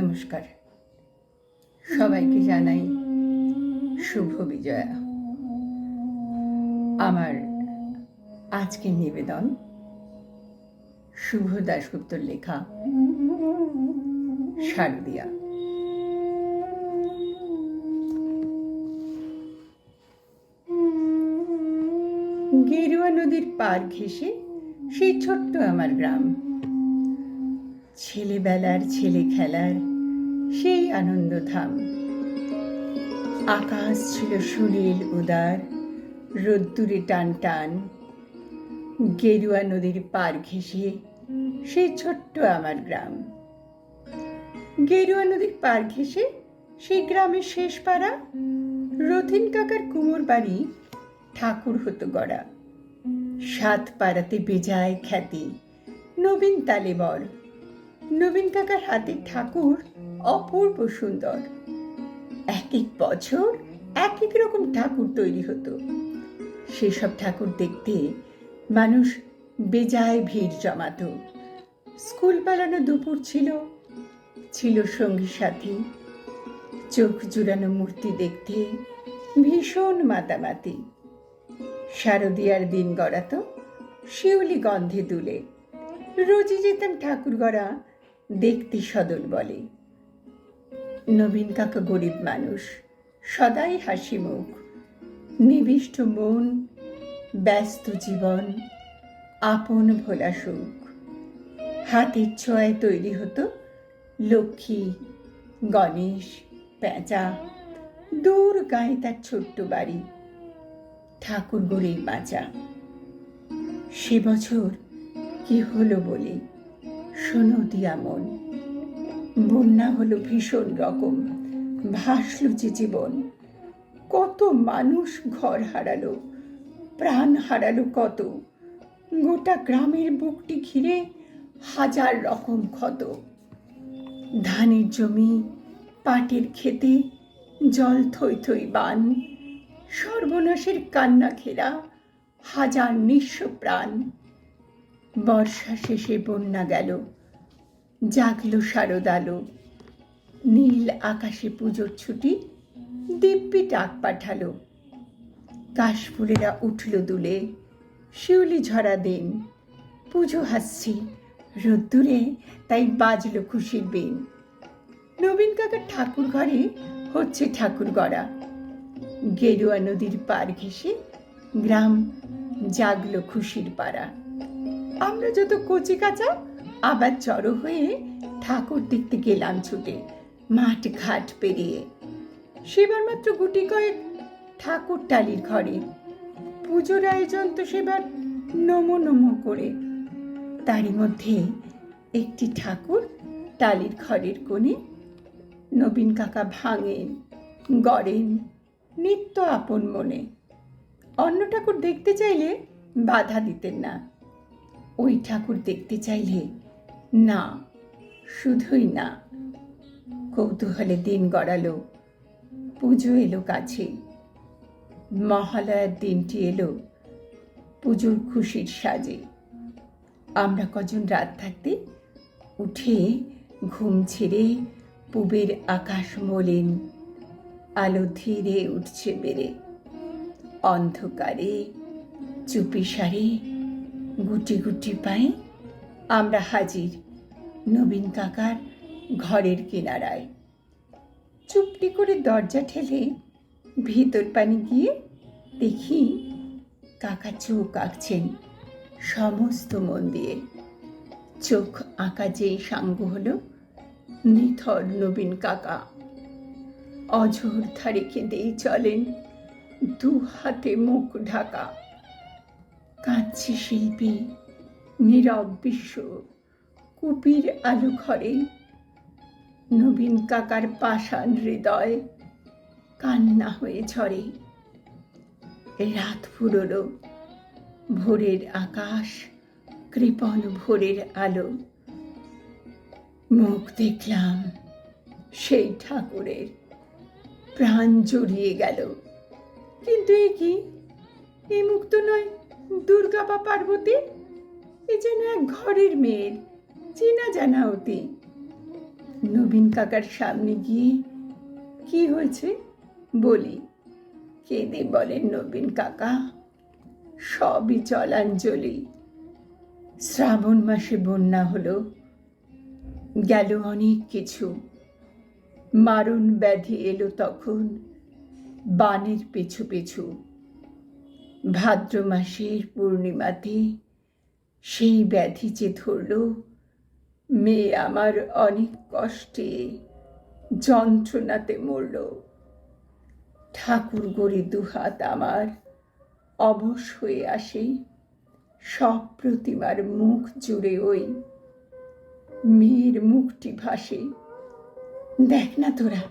নমস্কার। সবাইকে জানাই শুভ বিজয়া। আমার আজকের নিবেদন শুভ দাশগুপ্তর লেখা শারদিয়া। গেরুয়া নদীর পার ঘেঁষে সেই ছোট্ট আমার গ্রাম। ছেলেবেলার ছেলে খেলার সেই আনন্দধাম আকাশ ছিল সুনীল উদার, রোদ্দুরে টান টান। গেরুয়া নদীর পার ঘেঁষে সেই ছোট্ট আমার গ্রাম। গেরুয়া নদীর পার ঘেঁষে সেই গ্রামের শেষ পাড়া রথিন কাকার কুমোর বাড়ি ঠাকুর হতো গড়া। সাত পাড়াতে বেজায় খ্যাতি, নবীন তালেবর নবীন কাকার হাতের ঠাকুর অপূর্ব সুন্দর। এক এক বছর এক এক রকম ঠাকুর তৈরি হতো। সেসব ঠাকুর দেখতে মানুষ বেজায় ভিড় জমাতো। স্কুল পালানো দুপুর ছিল ছিল সঙ্গী সাথী। চোখ জুড়ানো মূর্তি দেখতে ভীষণ মাতামাতি। শারদিয়ার দিন গড়াতো শিউলি গন্ধে দুলে। রোজই যেতাম ঠাকুর গড়া দেখতে সদল বলে। নবীন কাকা গরিব মানুষ, সদাই হাসি মুখ। নিবিষ্ট মন, ব্যস্ত জীবন, আপন ভোলা সুখ। হাতের ছোঁয়ায় তৈরি হতো লক্ষ্মী, গণেশ, পেঁচা, দূর গায়ে তার ছোট্ট বাড়ি ঠাকুর গড়েই বাঁচা সে বছর কি হলো বলে শোনো দিয়া মন বন্যা হলো ভীষণ রকম, ভাসলো যে জীবন। কত মানুষ ঘর হারালো, প্রাণ হারালো কত, গোটা গ্রামের বুকটি ঘিরে হাজার রকম ক্ষত। ধানের জমি, পাটের খেতে জল থই থই বান, সর্বনাশের কান্না ঘেরা হাজার নিঃস্ব প্রাণ। বর্ষা শেষে বন্যা গেল। জাগলো শারদালো। নীল আকাশে পুজোর ছুটি দিব্যি ডাক পাঠালো। কাশফুলেরা উঠল দুলে। শিউলি ঝরা দিন। পুজো হাসছি। রোদ্দুরে তাই বাজলো খুশির বিন। নবীন কাকার ঠাকুর ঘরে হচ্ছে ঠাকুর গড়া। গেরুয়া নদীর পার ঘেঁষে গ্রাম জাগলো খুশির পাড়া। আমরা যত কচি কাঁচা, আবার জড়ো হয়ে ঠাকুর দেখতে গেলাম ছুটে, মাঠ ঘাট পেরিয়ে। সেবার মাত্র গুটি কয়েক ঠাকুর টালির ঘরে। পুজোর আয়োজন তো সেবার নমো নমো করে। তারই মধ্যে একটি ঠাকুর টালির ঘরের কোণে নবীন কাকা ভাঙেন, গড়েন নিত্য আপন মনে। অন্য ঠাকুর দেখতে চাইলে বাধা দিতেন না। ওই ঠাকুর দেখতে চাইলে না, শুধুই না। কৌতূহলে দিন গড়ালো, পুজো এলো কাছে। মহালয়ার দিনটি এলো পুজোর খুশির সাজে। আমরা কজন রাত থাকতে উঠে ঘুম ছেড়ে পুবের আকাশ মলিন, আলো ধীরে উঠছে বেড়ে। অন্ধকারে চুপি সারে গুটি গুটি পাই আমরা হাজির নবীন কাকার ঘরের কিনারায়। চুপটি করে দরজা ঠেলে ভিতর পানি গিয়ে দেখি কাকা চোখ আঁকছেন সমস্ত মন দিয়ে। চোখ আঁকা যেই সাঙ্গ হলো নিথর নবীন কাকা। অঝোর ধারে কেঁদেই চলেন দু হাতে মুখ ঢাকা। কাঁদছে শিল্পী। নীরব বিশ্ব, কুপির আলো ঘরে। নবীন কাকার পাষাণ হৃদয় কান্না হয়ে ঝরে। রাত ফুরোলো, ভোরের আকাশ কৃপণ ভোরের আলো। মুখ দেখলাম সেই ঠাকুরের, প্রাণ জড়িয়ে গেল। কিন্তু এ কি? এই মুক্ত নয়। দুর্গা বা পার্বতী, এ যেন এক ঘরের মেয়ের চেনা জানা অতি। নবীন কাকার সামনে গিয়ে কি হয়েছে বলি। কেঁদে বলেন নবীন কাকা, সবই জলাঞ্জলি। শ্রাবণ মাসে বন্যা হলো, গেল অনেক কিছু। মারণ ব্যাধি এলো তখন বানের পিছু পিছু। ভাদ্র মাসের পূর্ণিমাতে সেই ব্যাধি যে ধরল মেয়ে আমার অনেক কষ্টে যন্ত্রণাতে মরল। ঠাকুর গড়ে দুহাত আমার অবশ হয়ে আসে, সব প্রতিমার মুখ জুড়ে ওই মেয়ের মুখটি ভাসে। দেখ না তোরা,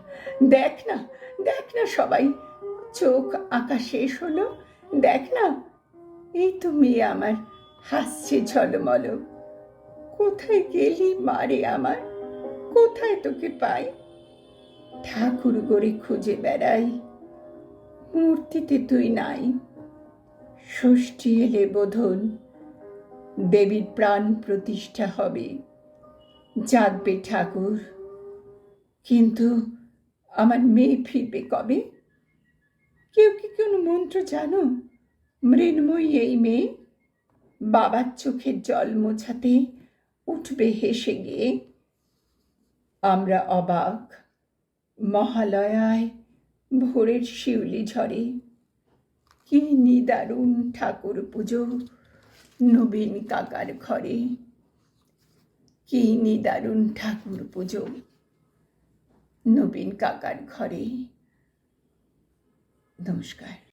দেখ না দেখ না সবাই, চোখ আঁকা শেষ হলো দেখ না, এই তো মেয়ে আমার, হাসছে ঝলমল। কোথায় গেলি মারে আমার? কোথায় তোকে পাই? ঠাকুর গড়ে খুঁজে বেড়াই, মূর্তিতে তুই নাই। ষষ্ঠী এলে বোধন, দেবীর প্রাণ প্রতিষ্ঠা হবে। জাগবে ঠাকুর, কিন্তু আমার মেয়ে ফিরবে কবে? কেউ কি কোনো মন্ত্র জানো? মৃন্ময়ী এই মেয়ে বাবার চোখের জল মোছাতে উঠবে হেসে গিয়ে। আমরা অবাক, মহালয়ায় ভোরের শিউলি ঝরে কি নিদারুণ ঠাকুর পুজো নবীন কাকার ঘরে। কি নিদারুণ ঠাকুর পুজো নবীন কাকার ঘরে। নমস্কার।